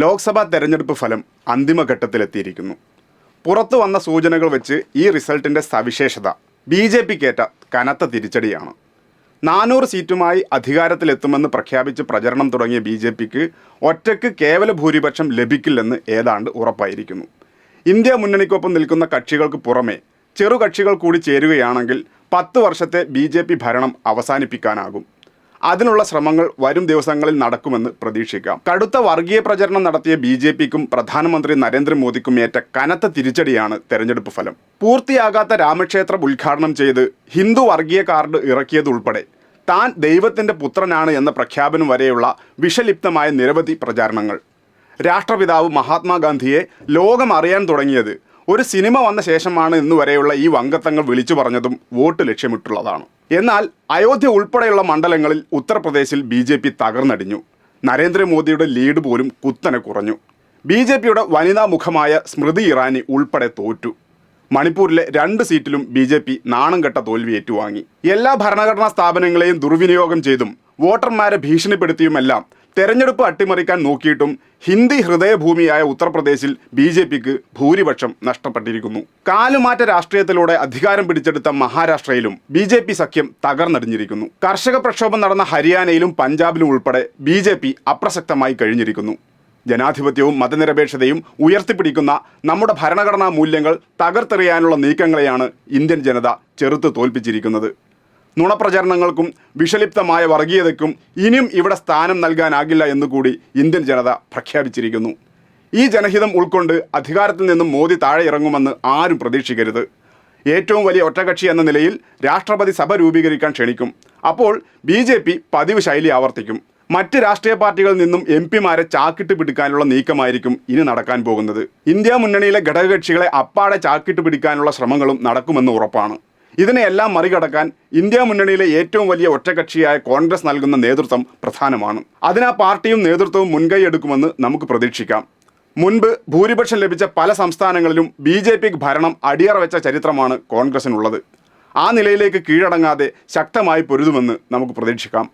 ലോക്സഭാ തെരഞ്ഞെടുപ്പ് ഫലം അന്തിമഘട്ടത്തിലെത്തിയിരിക്കുന്നു പുറത്തു വന്ന സൂചനകൾ വെച്ച് ഈ റിസൾട്ടിന്റെ സവിശേഷത ബി ജെ പിക്കേറ്റ കനത്ത തിരിച്ചടിയാണ്. നാനൂറ് സീറ്റുമായി അധികാരത്തിലെത്തുമെന്ന് പ്രഖ്യാപിച്ച് പ്രചരണം തുടങ്ങിയ ബി ജെ പിക്ക് ഒറ്റയ്ക്ക് കേവല ഭൂരിപക്ഷം ലഭിക്കില്ലെന്ന് ഏതാണ്ട് ഉറപ്പായിരിക്കുന്നു. ഇന്ത്യ മുന്നണിക്കൊപ്പം നിൽക്കുന്ന കക്ഷികൾക്ക് പുറമെ ചെറുകക്ഷികൾ കൂടി ചേരുകയാണെങ്കിൽ പത്ത് വർഷത്തെ ബി ഭരണം അവസാനിപ്പിക്കാനാകും. അതിനുള്ള ശ്രമങ്ങൾ വരും ദിവസങ്ങളിൽ നടക്കുമെന്ന് പ്രതീക്ഷിക്കാം. കടുത്ത വർഗീയ പ്രചരണം നടത്തിയ ബി ജെ പിക്കും പ്രധാനമന്ത്രി നരേന്ദ്രമോദിക്കും ഏറ്റ കനത്ത തിരിച്ചടിയാണ് തെരഞ്ഞെടുപ്പ് ഫലം. പൂർത്തിയാകാത്ത രാമക്ഷേത്രം ഉദ്ഘാടനം ചെയ്ത് ഹിന്ദു വർഗീയ കാർഡ് ഇറക്കിയതുൾപ്പെടെ താൻ ദൈവത്തിന്റെ പുത്രനാണ് എന്ന പ്രഖ്യാപനം വരെയുള്ള വിഷലിപ്തമായ നിരവധി പ്രചാരണങ്ങൾ. രാഷ്ട്രപിതാവ് മഹാത്മാഗാന്ധിയെ ലോകം അറിയാൻ തുടങ്ങിയത് ഒരു സിനിമ വന്ന ശേഷമാണ് ഇന്ന് വരെയുള്ള ഈ വങ്കത്തങ്ങൾ വിളിച്ചു പറഞ്ഞതും വോട്ട് ലക്ഷ്യമിട്ടുള്ളതാണ്. എന്നാൽ അയോധ്യ ഉൾപ്പെടെയുള്ള മണ്ഡലങ്ങളിൽ ഉത്തർപ്രദേശിൽ ബി ജെ പി തകർന്നടിഞ്ഞു. നരേന്ദ്രമോദിയുടെ ലീഡ് പോലും കുത്തനെ കുറഞ്ഞു. ബി ജെ പിയുടെ വനിതാ മുഖമായ സ്മൃതി ഇറാനി ഉൾപ്പെടെ തോറ്റു. മണിപ്പൂരിലെ രണ്ട് സീറ്റിലും ബി ജെ പി നാണം കെട്ട തോൽവി ഏറ്റുവാങ്ങി. എല്ലാ ഭരണഘടനാ സ്ഥാപനങ്ങളെയും ദുർവിനിയോഗം ചെയ്തും വോട്ടർമാരെ ഭീഷണിപ്പെടുത്തിയുമെല്ലാം തെരഞ്ഞെടുപ്പ് അട്ടിമറിക്കാൻ നോക്കിയിട്ടും ഹിന്ദി ഹൃദയഭൂമിയായ ഉത്തർപ്രദേശിൽ ബി ജെ പിക്ക് ഭൂരിപക്ഷം നഷ്ടപ്പെട്ടിരിക്കുന്നു. കാലുമാറ്റ രാഷ്ട്രീയത്തിലൂടെ അധികാരം പിടിച്ചെടുത്ത മഹാരാഷ്ട്രയിലും ബി ജെ പി സഖ്യം തകർന്നടിഞ്ഞിരിക്കുന്നു. കർഷക പ്രക്ഷോഭം നടന്ന ഹരിയാനയിലും പഞ്ചാബിലും ഉൾപ്പെടെ ബി ജെ പി അപ്രസക്തമായി കഴിഞ്ഞിരിക്കുന്നു. ജനാധിപത്യവും മതനിരപേക്ഷതയും ഉയർത്തിപ്പിടിക്കുന്ന നമ്മുടെ ഭരണഘടനാ മൂല്യങ്ങൾ തകർത്തെറിയാനുള്ള നീക്കങ്ങളെയാണ് ഇന്ത്യൻ ജനത ചെറുത്ത് തോൽപ്പിച്ചിരിക്കുന്നത്. നുണപ്രചരണങ്ങൾക്കും വിഷലിപ്തമായ വർഗീയതയ്ക്കും ഇനിയും ഇവിടെ സ്ഥാനം നൽകാനാകില്ല എന്നുകൂടി ഇന്ത്യൻ ജനത പ്രഖ്യാപിച്ചിരിക്കുന്നു. ഈ ജനഹിതം ഉൾക്കൊണ്ട് അധികാരത്തിൽ നിന്നും മോദി താഴെ ഇറങ്ങുമെന്ന് ആരും പ്രതീക്ഷിക്കരുത്. ഏറ്റവും വലിയ ഒറ്റകക്ഷി എന്ന നിലയിൽ രാഷ്ട്രപതി സഭ രൂപീകരിക്കാൻ ക്ഷണിക്കും. അപ്പോൾ ബി ജെ പി പതിവ് ശൈലി ആവർത്തിക്കും. മറ്റ് രാഷ്ട്രീയ പാർട്ടികളിൽ നിന്നും എം പിമാരെ ചാക്കിട്ട് പിടിക്കാനുള്ള നീക്കമായിരിക്കും ഇനി നടക്കാൻ പോകുന്നത്. ഇന്ത്യ മുന്നണിയിലെ ഘടകകക്ഷികളെ അപ്പാടെ ചാക്കിട്ട് പിടിക്കാനുള്ള ശ്രമങ്ങളും നടക്കുമെന്ന് ഉറപ്പാണ്. ഇതിനെയെല്ലാം മറികടക്കാൻ ഇന്ത്യ മുന്നണിയിലെ ഏറ്റവും വലിയ ഒറ്റകക്ഷിയായ കോൺഗ്രസ് നൽകുന്ന നേതൃത്വം പ്രധാനമാണ്. അതിനാ പാർട്ടിയും നേതൃത്വവും മുൻകൈയെടുക്കുമെന്ന് നമുക്ക് പ്രതീക്ഷിക്കാം. മുൻപ് ഭൂരിപക്ഷം ലഭിച്ച പല സംസ്ഥാനങ്ങളിലും ബി ജെ പിക്ക് ഭരണം അടിയറ വെച്ച ചരിത്രമാണ് കോൺഗ്രസിനുള്ളത്. ആ നിലയിലേക്ക് കീഴടങ്ങാതെ ശക്തമായി പൊരുതുമെന്ന് നമുക്ക് പ്രതീക്ഷിക്കാം.